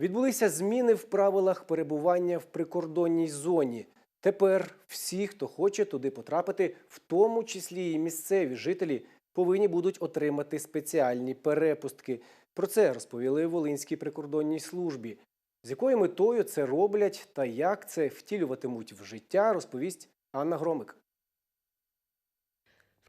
Відбулися зміни в правилах перебування в прикордонній зоні. Тепер всі, хто хоче туди потрапити, в тому числі і місцеві жителі, повинні будуть отримати спеціальні перепустки. Про це розповіли Волинській прикордонній службі. З якою метою це роблять та як це втілюватимуть в життя, розповість Анна Громик.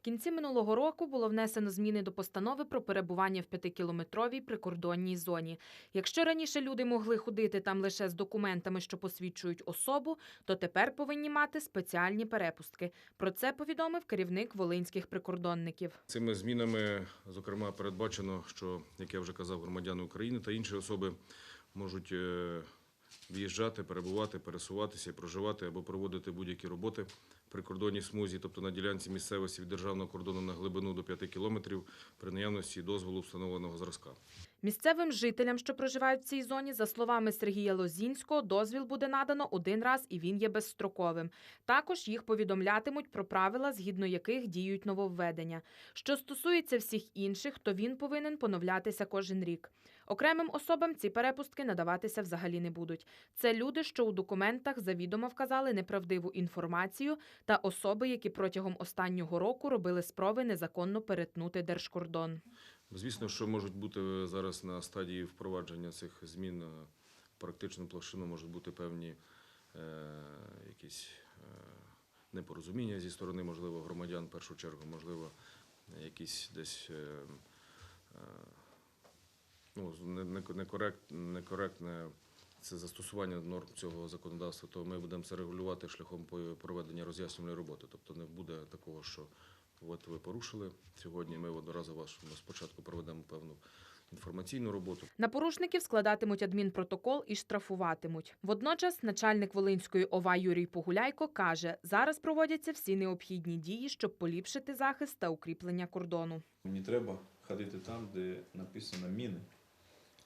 Кінці минулого року було внесено зміни до постанови про перебування в п'ятикілометровій прикордонній зоні. Якщо раніше люди могли ходити там лише з документами, що посвідчують особу, то тепер повинні мати спеціальні перепустки. Про це повідомив керівник волинських прикордонників. Цими змінами, зокрема, передбачено, що, як я вже казав, громадяни України та інші особи можуть е, в'їжджати, перебувати, пересуватися, проживати або проводити будь-які роботи в прикордонній смузі, тобто на ділянці місцевості від державного кордону на глибину до 5 кілометрів при наявності дозволу встановленого зразка. Місцевим жителям, що проживають в цій зоні, за словами Сергія Лозінського, дозвіл буде надано один раз і він є безстроковим. Також їх повідомлятимуть про правила, згідно яких діють нововведення. Що стосується всіх інших, то він повинен поновлятися кожен рік. Окремим особам ці перепустки надаватися взагалі не будуть. Це люди, що у документах завідомо вказали неправдиву інформацію, та особи, які протягом останнього року робили спроби незаконно перетнути держкордон. Звісно, що можуть бути зараз на стадії впровадження цих змін е, практичну площину можуть бути певні е, якісь е, непорозуміння зі сторони, можливо, громадян в першу чергу, можливо, якісь десь е, е, ну, не- не- некорект, некоректне це застосування норм цього законодавства, то ми будемо це регулювати шляхом проведення роз'яснювальної роботи. Тобто не буде такого, що От ви порушили сьогодні. Ми одноразово вас спочатку проведемо певну інформаційну роботу. На порушників складатимуть адмінпротокол і штрафуватимуть. Водночас начальник Волинської ОВА Юрій Погуляйко каже, зараз проводяться всі необхідні дії, щоб поліпшити захист та укріплення кордону. Не треба ходити там, де написано міни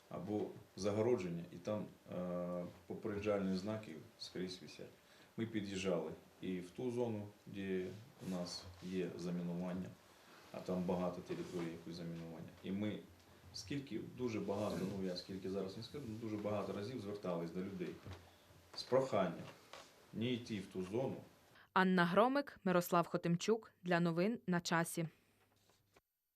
або загородження, і там е, попереджальні знаки скрізь висять. Ми під'їжджали і в ту зону, де у нас є замінування, а там багато територій якось замінування. І ми скільки дуже багато, ну я скільки зараз не скажу, ну, дуже багато разів звертались до людей з проханням не йти в ту зону, Анна Громик, Мирослав Хотимчук для новин на часі.